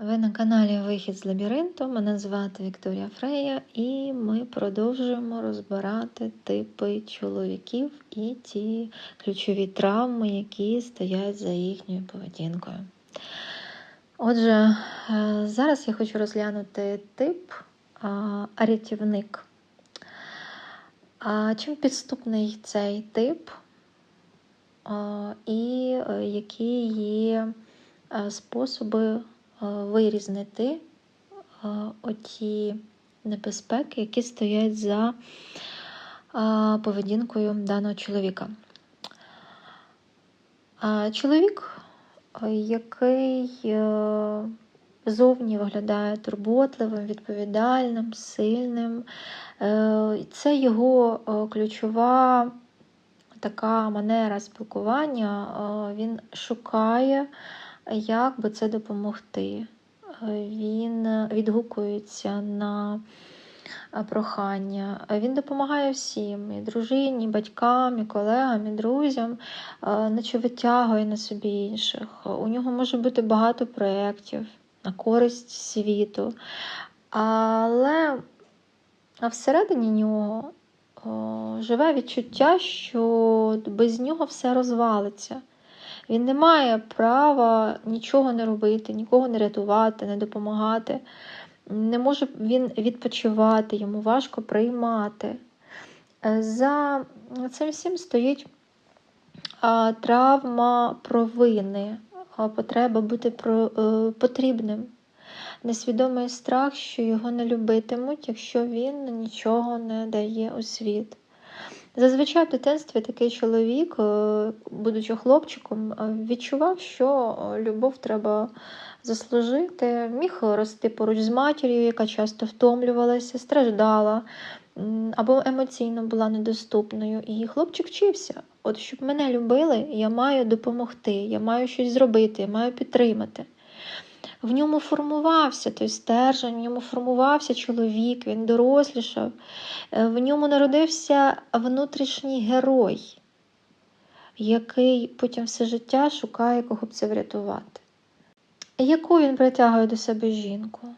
Ви на каналі Вихід з лабіринту. Мене звати Вікторія Фрея, і ми продовжуємо розбирати типи чоловіків і ті ключові травми, які стоять за їхньою поведінкою. Отже, е, зараз я хочу розглянути тип рятівник. Чим підступний цей тип, і е, які є е, способи вирізнити е, оті небезпеки, які стоять за е, поведінкою даного чоловіка. Чоловік, е, який е, зовні виглядає турботливим, відповідальним, сильним, е, це його е, ключова така манера спілкування, е, він шукає, як би це допомогти. Е, Він відгукується на е, прохання. Е, Він допомагає всім, і дружині, і батькам, і колегам, і друзям, е, наче витягує на собі інших. У нього може бути багато проєктів на користь світу. Але всередині нього живе відчуття, що без нього все розвалиться. Він не має права нічого не робити, нікого не рятувати, не допомагати. Не може він відпочивати, йому важко приймати. Е, За цим всім стоїть травма провини, потреба бути е, потрібним, несвідомий страх, що його не любитимуть, якщо він нічого не дає у світ. Зазвичай в дитинстві такий чоловік, е, будучи хлопчиком, е, відчував, що е, любов треба заслужити, міг рости поруч з матір'ю, яка часто втомлювалася, страждала або емоційно була недоступною. І хлопчик вчився. От щоб мене любили, я маю допомогти, я маю щось зробити, я маю підтримати. В ньому формувався той стержень, в ньому формувався чоловік, він дорослішав, Е, в ньому народився внутрішній герой, який потім все життя шукає, кого б це врятувати. Яку він притягує до себе жінку?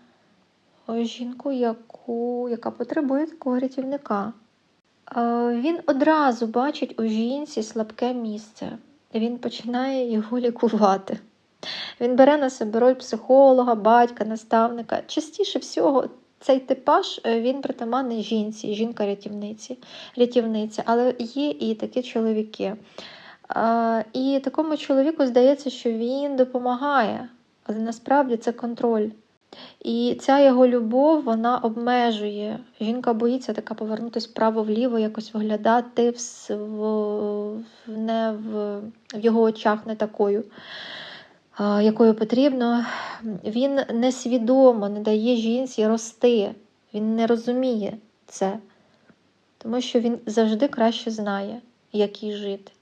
Жінку, яку, яка потребує такого рятівника. Е, Він одразу бачить у жінці слабке місце. Він починає його лікувати. Він бере на себе роль психолога, батька, наставника. Частіше всього цей типаж е, він притаманний жінці, жінка-рятівниці, рятівниця, але є і такі чоловіки. І такому чоловіку здається, що він допомагає, але насправді це контроль. І ця його любов вона обмежує. Жінка боїться така повернутися вправо-вліво, якось виглядати в, в, не в, в його очах не такою, якою потрібно. Він несвідомо не дає жінці рости. Він не розуміє це, тому що він завжди краще знає, як їй жити.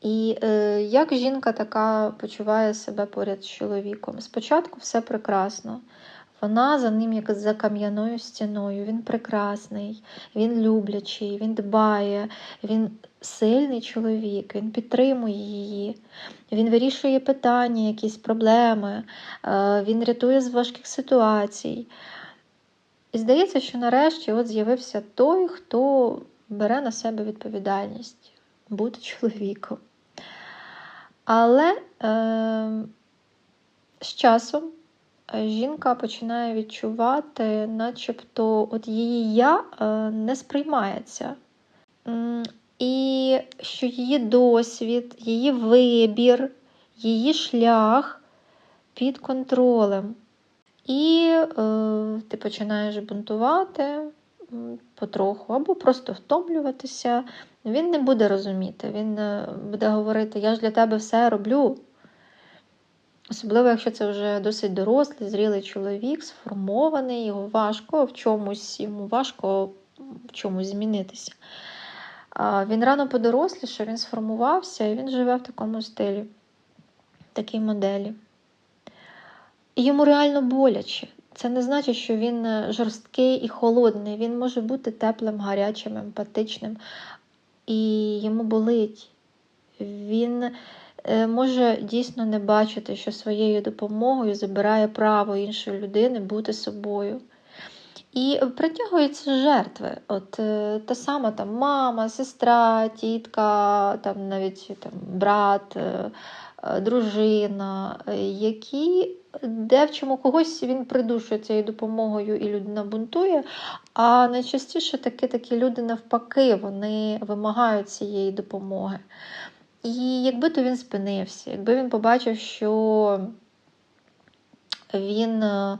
І е, як жінка така почуває себе поряд з чоловіком? Спочатку все прекрасно. Вона за ним як за кам'яною стіною. Він прекрасний, він люблячий, він дбає, він сильний чоловік, він підтримує її, він вирішує питання, якісь проблеми, е, він рятує з важких ситуацій. І здається, що нарешті от з'явився той, хто бере на себе відповідальність бути чоловіком. Але е, з часом жінка починає відчувати, начебто от її я е, не сприймається. І що її досвід, її вибір, її шлях під контролем. І е, ти починаєш бунтувати потроху, або просто втомлюватися. Він не буде розуміти, він е, буде говорити: Я ж для тебе все роблю. Особливо, якщо це вже досить дорослий, зрілий чоловік, сформований, його важко в чомусь, йому важко в чомусь змінитися. Він рано подорослішав, він сформувався і він живе в такому стилі, в такій моделі. І йому реально боляче. Це не значить, що він е, жорсткий і холодний. Він може бути теплим, гарячим, емпатичним, і йому болить. Він може дійсно не бачити, що своєю допомогою забирає право іншої людини бути собою. І притягуються жертви. От е, та сама там мама, сестра, тітка, там навіть там, брат, е, е, дружина, е, які де в чому когось він придушує цією допомогою і людина бунтує. А найчастіше таки такі люди навпаки, вони вимагають цієї допомоги. І якби то він спинився, якби він побачив, що він е,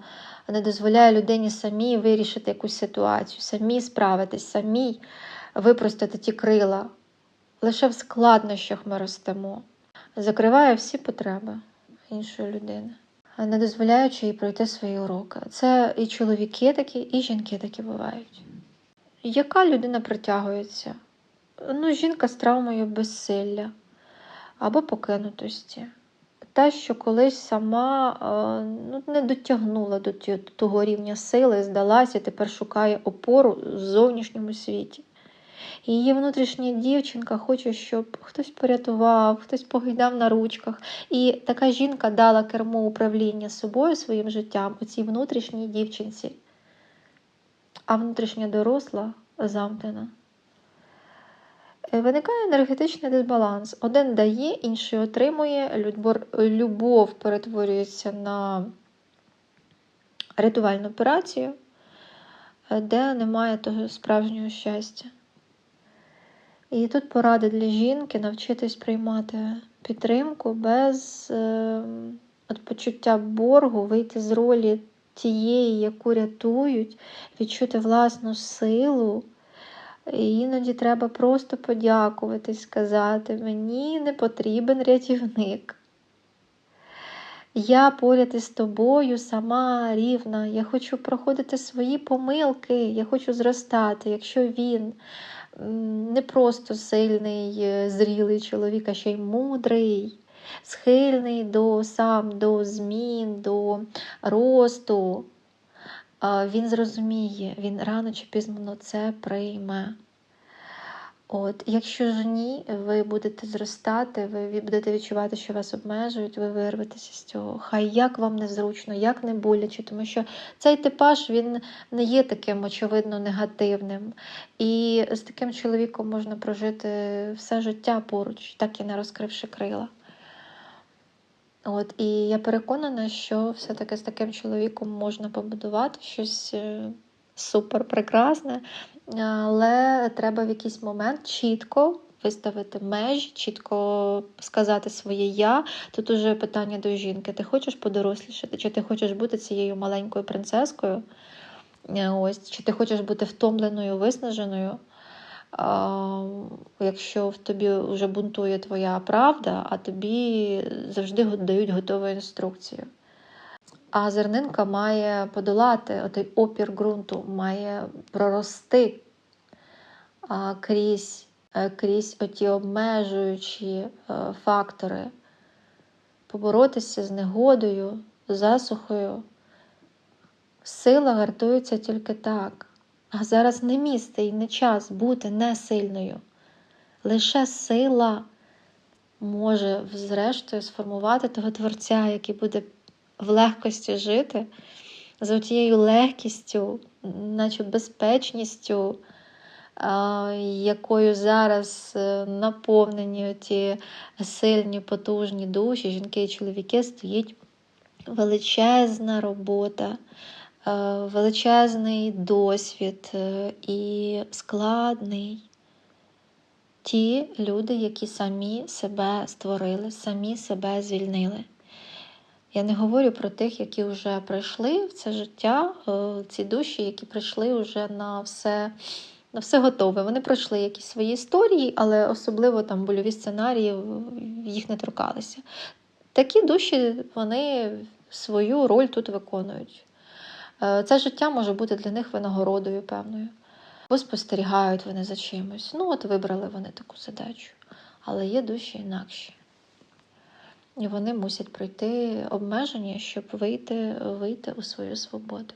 не дозволяє людині самій вирішити якусь ситуацію, самі справитись, самій випростати ті крила. Лише в складнощах ми ростемо, закриває всі потреби іншої людини, не дозволяючи їй пройти свої уроки. Це і чоловіки такі, і жінки такі бувають. Яка людина притягується? Ну, жінка з травмою безсилля або покинутості. Та, що колись сама е, ну, не дотягнула до того рівня сили, здалася тепер шукає опору в зовнішньому світі. Її внутрішня дівчинка хоче, щоб хтось порятував, хтось погойдав на ручках. І така жінка дала кермо управління собою своїм життям у цій внутрішній дівчинці. А внутрішня доросла замкнена. Е, Виникає енергетичний дисбаланс. Один дає, інший отримує. Любов перетворюється на рятувальну операцію, е, де немає того справжнього щастя. І тут порада для жінки навчитись приймати підтримку без е, от почуття боргу, вийти з ролі тієї, яку рятують, відчути власну силу. Іноді треба просто подякувати, сказати, мені не потрібен рятівник. Я поряд із тобою сама рівна. Я хочу проходити свої помилки, я хочу зростати. Якщо він не просто сильний, е, зрілий чоловік, а ще й мудрий, схильний до сам до змін, до росту, він зрозуміє, він рано чи пізно це прийме. От, якщо ж ні, ви будете зростати, ви будете відчувати, що вас обмежують, ви вирветеся з цього. Хай як вам незручно, як не боляче, тому що цей типаж він не є таким очевидно негативним. І з таким чоловіком можна прожити все життя поруч, так і не розкривши крила. От, і я переконана, що все-таки з таким чоловіком можна побудувати щось е, супер прекрасне, але треба в якийсь момент чітко виставити межі, чітко сказати своє я. Тут уже питання до жінки: ти хочеш подорослішати, чи ти хочеш бути цією маленькою принцескою? Е, Ось, чи ти хочеш бути втомленою, виснаженою? Якщо в тобі вже бунтує твоя правда, а тобі завжди дають готову інструкцію. А зернинка має подолати отий опір ґрунту, має прорости крізь, е, крізь оті обмежуючі е, фактори, поборотися з негодою, засухою. Сила гартується тільки так. А зараз не місце і не час бути несильною. Лише сила може, зрештою, сформувати того творця, який буде в легкості жити, з тією легкістю, наче безпечністю, якою зараз е, наповнені ті сильні, потужні душі, жінки і чоловіки, стоїть величезна робота, величезний досвід е, і складний. Ті люди, які самі себе створили, самі себе звільнили. Я не говорю про тих, які вже прийшли в це життя, е, ці душі, які прийшли вже на все, на все готове. Вони пройшли якісь свої історії, але особливо там больові сценарії їх не торкалися. Такі душі вони свою роль тут виконують. Е, Це життя може бути для них винагородою певною. Бо спостерігають вони за чимось. Ну, от вибрали вони таку задачу. Але є душі інакші. І вони мусять пройти обмеження, щоб вийти, вийти у свою свободу.